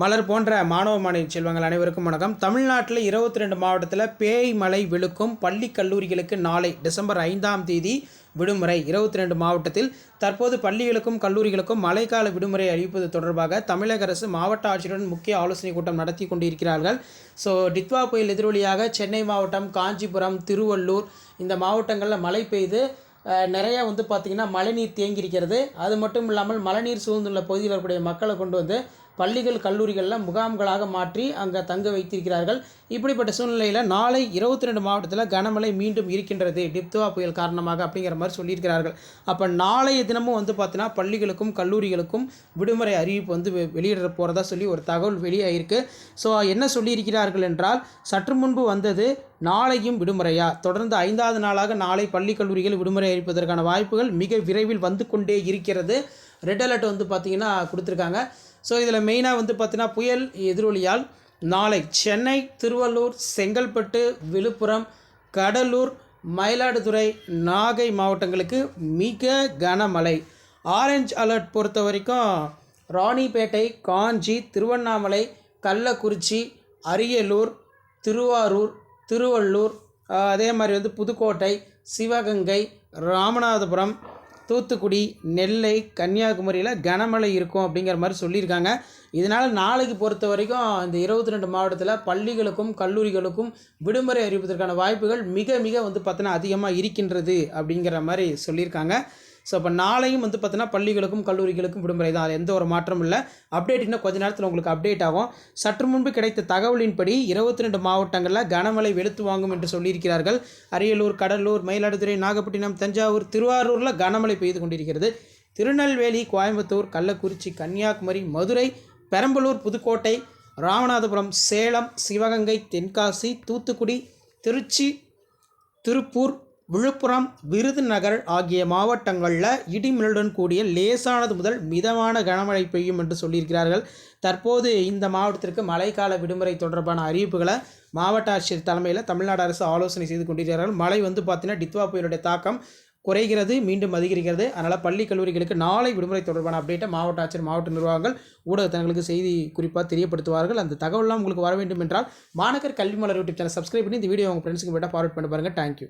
மலர் போன்ற மாணவ மாணவி செல்வங்கள் அனைவருக்கும் வணக்கம். தமிழ்நாட்டில் இருபத்தி ரெண்டு மாவட்டத்தில் பேய் மழை விழுக்கும் பள்ளி கல்லூரிகளுக்கு நாளை டிசம்பர் ஐந்தாம் தேதி விடுமுறை. இருபத்தி ரெண்டு மாவட்டத்தில் தற்போது பள்ளிகளுக்கும் கல்லூரிகளுக்கும் மழைக்கால விடுமுறை அளிப்பது தொடர்பாக தமிழக அரசு மாவட்ட ஆட்சியருடன் முக்கிய ஆலோசனை கூட்டம் நடத்தி கொண்டிருக்கிறார்கள். ஸோ டித்வா புயல் எதிரொலியாக சென்னை மாவட்டம் காஞ்சிபுரம் திருவள்ளூர் இந்த மாவட்டங்களில் மழை பெய்து நிறையா வந்து பார்த்திங்கன்னா மழைநீர் தேங்கியிருக்கிறது. அது மட்டும் இல்லாமல் மழைநீர் சூழ்ந்துள்ள பகுதியில் இருக்கக்கூடிய மக்களை கொண்டு வந்து பள்ளிகள் கல்லூரிகளில் முகாம்களாக மாற்றி அங்கே தங்க வைத்திருக்கிறார்கள். இப்படிப்பட்ட சூழ்நிலையில் நாளை இருபத்தி ரெண்டு மாவட்டத்தில் கனமழை மீண்டும் இருக்கின்றது. டிப்துவா புயல் காரணமாக அப்படிங்கிற மாதிரி சொல்லியிருக்கிறார்கள். அப்போ நாளைய தினமும் வந்து பார்த்தீங்கன்னா பள்ளிகளுக்கும் கல்லூரிகளுக்கும் விடுமுறை அறிவிப்பு வந்து வெ- வெளியிட போகிறதா சொல்லி ஒரு தகவல் வெளியாகிருக்கு ஸோ என்ன சொல்லியிருக்கிறார்கள் என்றால் சற்று முன்பு வந்தது நாளையும் விடுமுறையா? தொடர்ந்து ஐந்தாவது நாளாக நாளை பள்ளி கல்லூரிகள் விடுமுறை அறிவிப்பதற்கான வாய்ப்புகள் மிக விரைவில் வந்து கொண்டே இருக்கிறது. ரெட் அலர்ட் வந்து பார்த்திங்கன்னா கொடுத்துருக்காங்க. ஸோ இதில் மெயினாக வந்து பார்த்தீங்கன்னா புயல் எதிரொலியால் நாளை சென்னை திருவள்ளூர் செங்கல்பட்டு விழுப்புரம் கடலூர் மயிலாடுதுறை நாகை மாவட்டங்களுக்கு மிக கனமழை. ஆரஞ்ச் அலர்ட் பொறுத்த வரைக்கும் ராணிப்பேட்டை காஞ்சி திருவண்ணாமலை கள்ளக்குறிச்சி அரியலூர் திருவாரூர் திருவள்ளூர் அதே மாதிரி வந்து புதுக்கோட்டை சிவகங்கை ராமநாதபுரம் தூத்துக்குடி நெல்லை கன்னியாகுமரியில் கனமழை இருக்கும் அப்படிங்கிற மாதிரி சொல்லியிருக்காங்க. இதனால் நாளைக்கு பொறுத்த வரைக்கும் இந்த இருபத்தி ரெண்டு மாவட்டத்தில் பள்ளிகளுக்கும் கல்லூரிகளுக்கும் விடுமுறை அறிவிப்பதற்கான வாய்ப்புகள் மிக மிக வந்து பார்த்தோன்னா அதிகமாக இருக்கின்றது அப்படிங்கிற மாதிரி சொல்லியிருக்காங்க. ஸோ அப்போ நாளையும் வந்து பார்த்தீங்கன்னா பள்ளிகளுக்கும் கல்லூரிகளுக்கும் விடுமுறை தான். அது எந்த ஒரு மாற்றமும் இல்லை. அப்டேட் இன்னும் கொஞ்ச நேரத்தில் உங்களுக்கு அப்டேட் ஆகும். சற்று முன்பு கிடைத்த தகவலின்படி இருபத்தி ரெண்டு மாவட்டங்களில் கனமழை வெளுத்து வாங்கும் என்று சொல்லியிருக்கிறார்கள். அரியலூர் கடலூர் மயிலாடுதுறை நாகப்பட்டினம் தஞ்சாவூர் திருவாரூரில் கனமழை பெய்து கொண்டிருக்கிறது. திருநெல்வேலி கோயம்புத்தூர் கள்ளக்குறிச்சி கன்னியாகுமரி மதுரை பெரம்பலூர் புதுக்கோட்டை ராமநாதபுரம் சேலம் சிவகங்கை தென்காசி தூத்துக்குடி திருச்சி திருப்பூர் விழுப்புரம் விருதுநகர் ஆகிய மாவட்டங்களில் இடிமின்னலுடன் கூடிய லேசானது முதல் மிதமான கனமழை பெய்யும் என்று சொல்லியிருக்கிறார்கள். தற்போது இந்த மாவட்டத்திற்கு மழைக்கால விடுமுறை தொடர்பான அறிவிப்புகளை மாவட்ட ஆட்சியர் தலைமையில் தமிழ்நாடு அரசு ஆலோசனை செய்து கொண்டிருக்கிறார்கள். மழை வந்து பார்த்தீங்கன்னா டித்வா புயலுடைய தாக்கம் குறைகிறது மீண்டும் அதிகரிக்கிறது. அதனால் பள்ளி கல்லூரிகளுக்கு நாளை விடுமுறை தொடர்பான அப்டேட்டை மாவட்ட ஆட்சியர் மாவட்ட நிர்வாகங்கள் ஊடகத்தங்களுக்கு செய்தி குறிப்பாக தெரியப்படுத்துவார்கள். அந்த தகவலாம் உங்களுக்கு வர வேண்டும் என்றால் மாணவர் கல்வி மலர் யூடியூப் சேனல் சப்ஸ்கிரைப் பண்ணி இந்த வீடியோ உங்கள் ஃப்ரெண்ட்ஸுக்கு விட ஃபார்வர்ட் பண்ணி பாருங்கள் தேங்க்யூ